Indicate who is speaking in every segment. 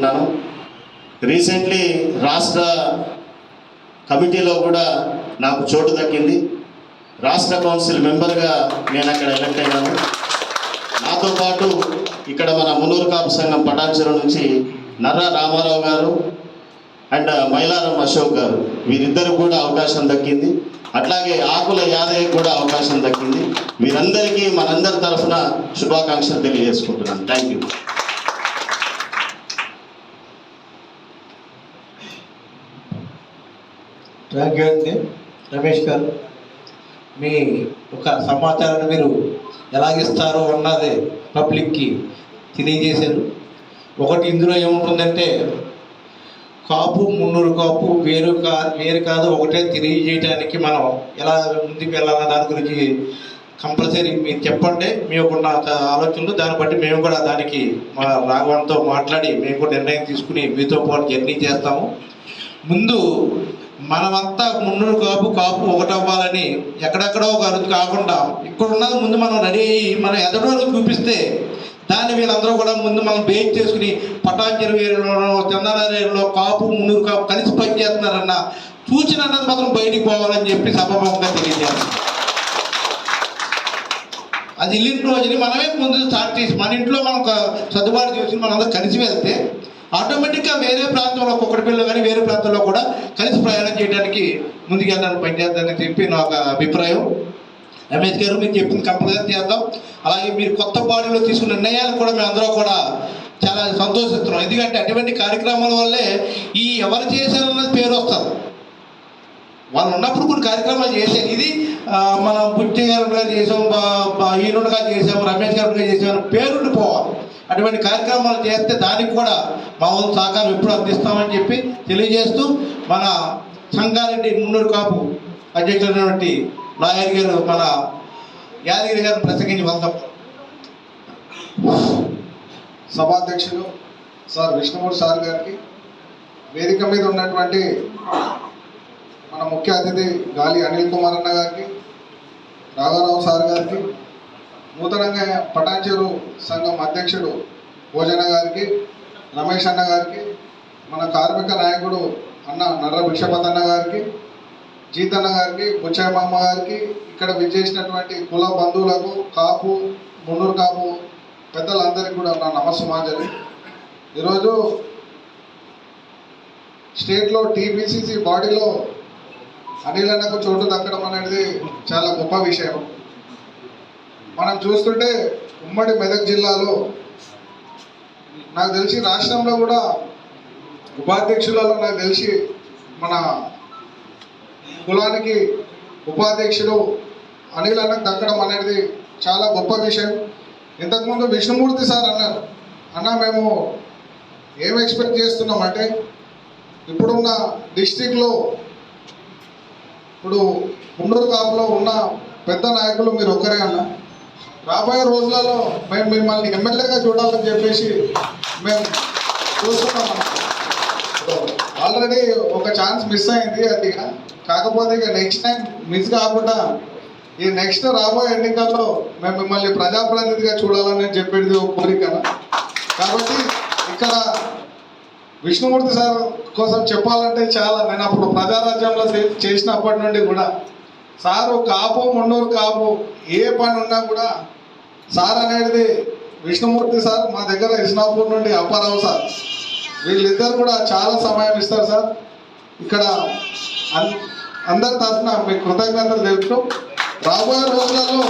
Speaker 1: అనుకుంటున్నాను. రీసెంట్లీ రాష్ట్ర కమిటీలో కూడా నాకు చోటు దక్కింది. రాష్ట్ర కౌన్సిల్ మెంబర్గా నేను అక్కడ ఎలక్ట్ అయ్యాను నాతో పాటు ఇక్కడ మన మునూరు కాపు సంఘం పటాన్చెరు నుంచి నర్ర రామారావు గారు అండ్ మైలారం అశోక్ గారు వీరిద్దరు కూడా అవకాశం దక్కింది. అట్లాగే ఆకుల యాదయ్య కూడా అవకాశం దక్కింది. వీరందరికీ మనందరి తరఫున శుభాకాంక్షలు తెలియజేసుకుంటున్నాను. థ్యాంక్ యూ
Speaker 2: థ్యాంక్ యూ అండి రమేష్ గారు మీ ఒక సమాచారాన్ని మీరు ఎలాగిస్తారో అన్నది పబ్లిక్కి తెలియజేశారు. ఒకటి ఇందులో ఏముంటుందంటే కాపు మున్నూరు కాపు వేరు కా వేరు కాదు ఒకటే తెలియజేయడానికి మనం ఎలా ముందుకు వెళ్ళాలన్న దాని గురించి కంపల్సరీ మీరు చెప్పండి. మీకున్న ఆలోచనలు దాన్ని బట్టి మేము కూడా దానికి మా రాఘవన్తో మాట్లాడి మేము కూడా నిర్ణయం తీసుకుని మీతో పాటు జర్నీ చేస్తాము. ముందు మనమంతా మున్నూరు కాపు కాపు ఒకటవ్వాలని ఎక్కడెక్కడో ఒక అరుదు కాకుండా ఇక్కడ ఉన్నది ముందు మనం రెడీ అయ్యి మనం ఎదడోళ్ళు చూపిస్తే దాన్ని వీళ్ళందరూ కూడా ముందు మనం బేక్ చేసుకుని పటాంజలి వేరులో చందనారేరులో కాపు మున్నూరు కాపు కలిసి పనిచేస్తున్నారన్న సూచన అన్నది మాత్రం బయటికి పోవాలని చెప్పి సభాముఖంగా తెలియజేస్తాం అది వెళ్ళిన రోజుని మనమే ముందు స్టార్ట్ చేసి మన ఇంట్లో మనం సర్దుబాటు చేసుకుని మనందరూ కలిసి వెళ్తే ఆటోమేటిక్గా వేరే ప్రాంతంలో ఒక్కొక్కటి పిల్లలు కానీ వేరే ప్రాంతంలో కూడా కలిసి ప్రయాణం చేయడానికి ముందుకెళ్ళడానికి పనిచేద్దామని చెప్పి నా ఒక అభిప్రాయం. రమేష్ గారు మీరు చెప్పింది కంపల్సరీ చేద్దాం. అలాగే మీరు కొత్త బాడీలో తీసుకున్న నిర్ణయాలు కూడా మేము అందరూ కూడా చాలా సంతోషిస్తున్నాం. ఎందుకంటే అటువంటి కార్యక్రమాల వల్లే ఈ ఎవరు చేశారన్నది పేరు వస్తారు వాళ్ళు ఉన్నప్పుడు కొన్ని కార్యక్రమాలు చేశారు. ఇది మనం బుట్టి గారు చేసాం బా- చేసాం రమేష్ గారు చేసాం పేరుండిపోవాలి అటువంటి కార్యక్రమాలు చేస్తే దానికి కూడా మా వంతు సహకారం ఎప్పుడు అందిస్తామని చెప్పి తెలియజేస్తూ మన సంగారెడ్డి మున్నూరు కాపు అధ్యక్షుడైనటువంటి లాయర్ గారు మన యాదగిరి గారు ప్రసంగించి వెళ్తాం
Speaker 3: సభాధ్యక్షులు సార్ విష్ణుమూర్తి సార్ గారికి వేదిక మీద ఉన్నటువంటి మన ముఖ్య అతిథి గాలి అనిల్ కుమార్ అన్న గారికి రాఘారావు సార్ గారికి నూతనంగా పటాన్చెరు సంఘం అధ్యక్షుడు భోజన గారికి రమేష్ అన్న గారికి మన కార్మిక నాయకుడు అన్న నర్ర భిక్షపత్ అన్న గారికి జీతన్న గారికి బుచ్చమ్మ గారికి ఇక్కడ విచ్చేసినటువంటి కుల బంధువులకు కాపు మున్నూరు కాపు పెద్దలందరికీ కూడా నా నమస్సుమాంజలి. ఈరోజు స్టేట్లో టీపీసీసీ బాడీలో అనిల్ అన్నకు చోటు దక్కడం అనేది చాలా గొప్ప విషయం. మనం చూస్తుంటే ఉమ్మడి మెదక్ జిల్లాలో నాకు తెలిసి రాష్ట్రంలో కూడా ఉపాధ్యక్షులలో నాకు తెలిసి మన కులానికి ఉపాధ్యక్షుడు అనిల్ అన్నకు దక్కడం అనేది చాలా గొప్ప విషయం. ఇంతకుముందు విష్ణుమూర్తి సార్ అన్నారు. అన్న మేము ఏం ఎక్స్పెక్ట్ చేస్తున్నాం అంటే ఇప్పుడున్న డిస్టిక్లో ఇప్పుడు ఉండూరు కాపులో ఉన్న పెద్ద నాయకులు మీరు ఒక్కరే అన్న. రాబోయే రోజులలో మేము మిమ్మల్ని ఎమ్మెల్యేగా చూడాలని చెప్పేసి మేము చూస్తున్నాం. ఆల్రెడీ ఒక ఛాన్స్ మిస్ అయింది అది. కాకపోతే ఇక నెక్స్ట్ టైం మిస్ కాకుండా ఈ నెక్స్ట్ రాబోయే ఎన్నికల్లో మేము మిమ్మల్ని ప్రజాప్రతినిధిగా చూడాలని చెప్పేది ఒక కోరిక. కాబట్టి ఇక్కడ విష్ణుమూర్తి సార్ కోసం చెప్పాలంటే చాలా. నేను అప్పుడు ప్రజారాజ్యంలో చే- చేసినప్పటి నుండి కూడా సారు కాపు మున్నూరు కాపు ఏ పని ఉన్నా కూడా సార్ అనేది విష్ణుమూర్తి సార్ మా దగ్గర ఇస్నాపూర్ నుండి అప్పారావు సార్. వీళ్ళిద్దరు కూడా చాలా సమయం ఇస్తారు సార్. ఇక్కడ అందరి తరఫున మీకు కృతజ్ఞతలు తెలుపుతూ రాబోయే రోజులలో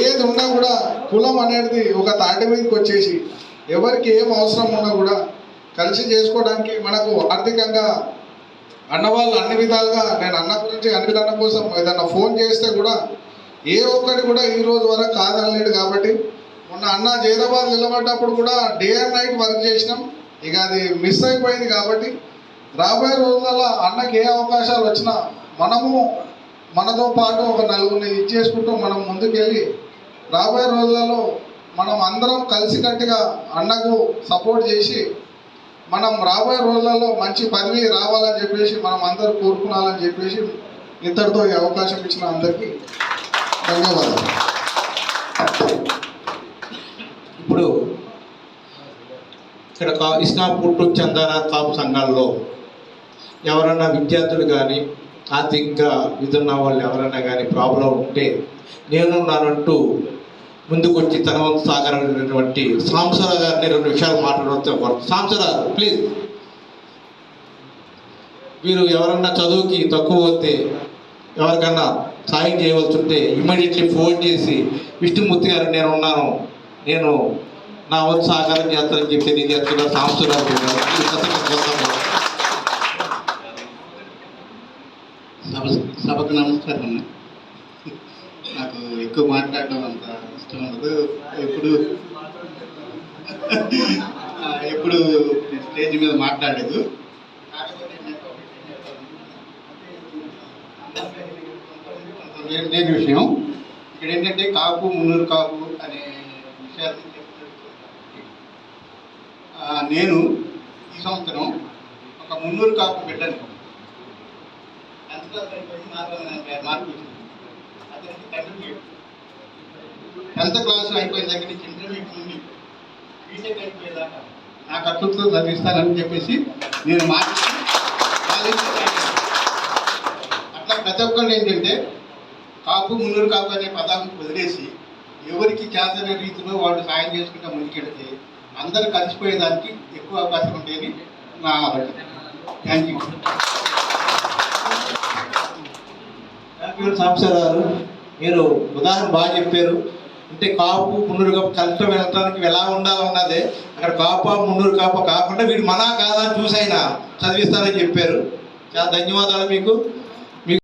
Speaker 3: ఏది ఉన్నా కూడా కులం అనేది ఒక తాటి మీదకి వచ్చేసి ఎవరికి ఏం అవసరం ఉన్నా కూడా కలిసి చేసుకోవడానికి మనకు ఆర్థికంగా అన్న వాళ్ళు అన్ని విధాలుగా నేను అన్న గురించి అన్ని అన్న కోసం ఏదన్నా ఫోన్ చేస్తే కూడా ఏ ఒక్కటి కూడా ఈ రోజు వరకు కాదనలేడు కాబట్టి మొన్న అన్న జైదాబాద్ నిలబడ్డప్పుడు కూడా డే అండ్ నైట్ వర్క్ చేసినాం. ఇక అది మిస్ అయిపోయింది కాబట్టి రాబోయే రోజులలో అన్నకి ఏ అవకాశాలు వచ్చినా మనము మనతో పాటు ఒక నలుగురిని ఇచ్చేసుకుంటూ మనం ముందుకెళ్ళి రాబోయే రోజులలో మనం అందరం కలిసికట్టుగా అన్నకు సపోర్ట్ చేసి మనం రాబోయే రోజులలో మంచి పదవి రావాలని చెప్పేసి మనం అందరూ కోరుకున్నాలని చెప్పేసి ఇంతటితో ఈ అవకాశం ఇచ్చిన అందరికీ ధన్యవాదాలు.
Speaker 2: ఇప్పుడు ఇక్కడ కా ఇస్నాపూర్ చందాన కాపు సంఘాల్లో ఎవరైనా విద్యార్థులు కానీ ఆర్థికంగా విధున్న వాళ్ళు ఎవరైనా కానీ ప్రాబ్లం ఉంటే నేనున్నానంటూ ముందుకొచ్చి తన వంతు సాగరైనటువంటి సాంసరా గారిని రెండు విషయాలు మాట్లాడవలసి కోరుతున్నాను. సాంసరా ప్లీజ్ మీరు ఎవరన్నా చదువుకి తక్కువ వస్తే ఎవరికన్నా సాయం చేయవలసి ఉంటే ఇమ్మీడియట్లీ ఫోన్ చేసి విష్ణుమూర్తి గారు నేను ఉన్నాను. నేను నా వంతు సహకారం చేస్తానని చెప్పి తెలియజేస్తున్నారు సాంసరావు గారు
Speaker 4: సభ సభకు నమస్కారం అన్న నాకు ఎక్కువ మాట్లాడడం అంత ఇష్టం ఎప్పుడు? ఎప్పుడు స్టేజ్ మీద మాట్లాడలేదు. లేని విషయం ఇక్కడ ఏంటంటే కాపు మున్నూరు కాపు అనే విషయాన్ని నేను ఈ సంవత్సరం ఒక మున్నూరు కాపు బిడ్డను టెన్త్ క్లాస్ మార్పు వచ్చింది. అతనికి తండ్రి టెన్త్ క్లాస్ అయిపోయిన దగ్గర నుంచి ఇంటర్మీడియట్ నుండి బీటెక్ అయిపోయేదాకా నా ఖర్చులతో చదివిస్తానని చెప్పేసి నేను మార్చి అట్లా ప్రతి ఒక్కళ్ళు ఏంటంటే కాపు మున్నూరు కాపు అనే పదాన్ని వదిలేసి ఎవరికి చేతనే రీతిలో వాళ్ళు సాయం చేసుకుంటా ముందుకెడితే అందరూ కలిసిపోయేదానికి ఎక్కువ అవకాశం ఉంటాయని నా ఆలోచన thank you
Speaker 2: thank you Sambasivarao garu. మీరు ఉదాహరణ బాగా చెప్పారు. అంటే కాపు మున్నూరు కాపు కలిసి వెళ్ళటానికి ఎలా ఉండాలన్నదే అక్కడ కాప మున్నూరు కాప కాకుండా వీడు మనా కాదని చూసైనా చదివిస్తారని చెప్పారు. చాలా ధన్యవాదాలు మీకు.